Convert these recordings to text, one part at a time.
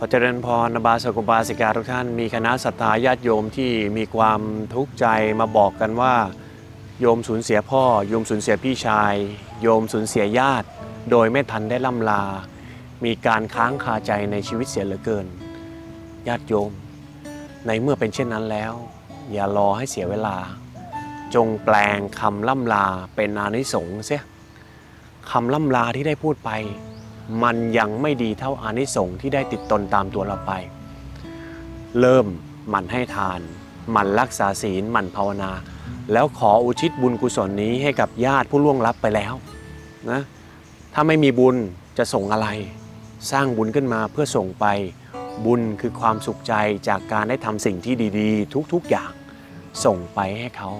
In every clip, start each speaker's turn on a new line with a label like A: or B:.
A: ขอเจริญพรบาสกุบาสิกาทุกท่าน มีคณะสัตยาญาติโยมที่มีความทุกข์ใจมาบอกกันว่า โยมสูญเสียพ่อ โยมสูญเสียพี่ชาย โยมสูญเสียญาติ โดยไม่ทันได้ล่ำลา มีการค้างคาใจในชีวิตเสียเหลือเกิน ญาติโยม ในเมื่อเป็นเช่นนั้นแล้ว อย่ารอให้เสียเวลา จงแปลงคำล่ำลาเป็นอานิสงส์เสียคำล่ำลาที่ได้พูดไป มันยังไม่ดีเท่าอานิสงส์ที่ได้ติดตนตามตัวเราไป เริ่มหมั่นให้ทานหมั่นรักษาศีลหมั่นภาวนา แล้วขออุทิศบุญกุศลนี้ให้กับญาติผู้ล่วงลับไปแล้วนะถ้าไม่มีบุญจะส่งอะไร สร้างบุญขึ้นมาเพื่อส่งไป บุญคือความสุขใจจากการได้ทำสิ่งที่ดีๆ ทุกๆอย่างส่งไปให้เขา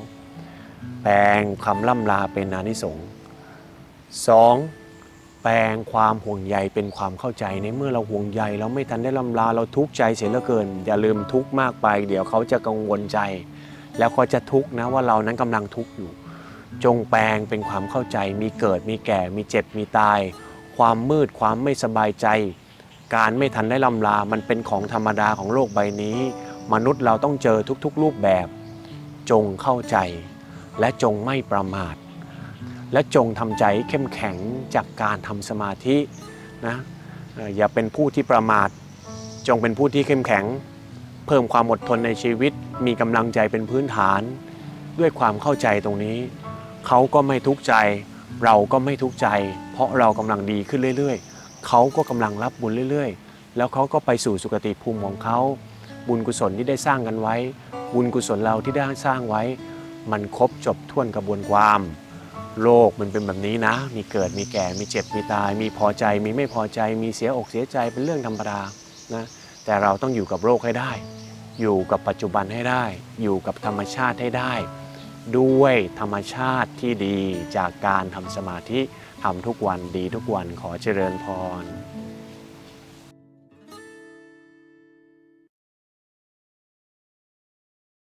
A: แปลงคำล่ำลาเป็นอานิสงส์สอง แปลงความห่วงใยเป็นความเข้าใจในเมื่อเราห่วงใยเราไม่ทันได้ล่ำลาเราทุกข์ใจเสียเหลือเกิน อย่าลืมทุกข์มากไป เดี๋ยวเขาจะกังวลใจ แล้วก็จะทุกข์นะว่าเรานั้นกำลังทุกข์อยู่ จงแปลงเป็นความเข้าใจ มีเกิดมีแก่ มีเจ็บมีตาย ความมืดความไม่สบายใจ การไม่ทันได้ล่ำลา มันเป็นของธรรมดาของโลกใบนี้ มนุษย์เราต้องเจอทุกๆรูปแบบ จงเข้าใจ และจงไม่ประมาท และจงทำใจเข้มแข็งจากการทำสมาธินะอย่าเป็นผู้ที่ประมาท จงเป็นผู้ที่เข้มแข็ง เพิ่มความอดทนในชีวิต มีกำลังใจเป็นพื้นฐาน ด้วยความเข้าใจตรงนี้ เขาก็ไม่ทุกข์ใจ เราก็ไม่ทุกข์ใจ เพราะเรากำลังดีขึ้นเรื่อยๆ เขาก็กำลังรับบุญเรื่อยๆ แล้วเขาก็ไปสู่สุคติภูมิของเขาบุญกุศลที่ได้สร้างกันไว้ บุญกุศลเราที่ได้สร้างไว้ มันครบจบถ้วนกระบวนความ โลกมันเป็นแบบนี้นะ มีเกิดมีแก่มีเจ็บมีตาย มีพอใจมีไม่พอใจ มีเสียอกเสียใจเป็นเรื่องธรรมดานะแต่เราต้องอยู่กับโลกให้ได้ อยู่กับปัจจุบันให้ได้ อยู่กับธรรมชาติให้ได้ ด้วยธรรมชาติที่ดีจากการทำสมาธิทำทุกวันดีทุกวันขอเจริญพร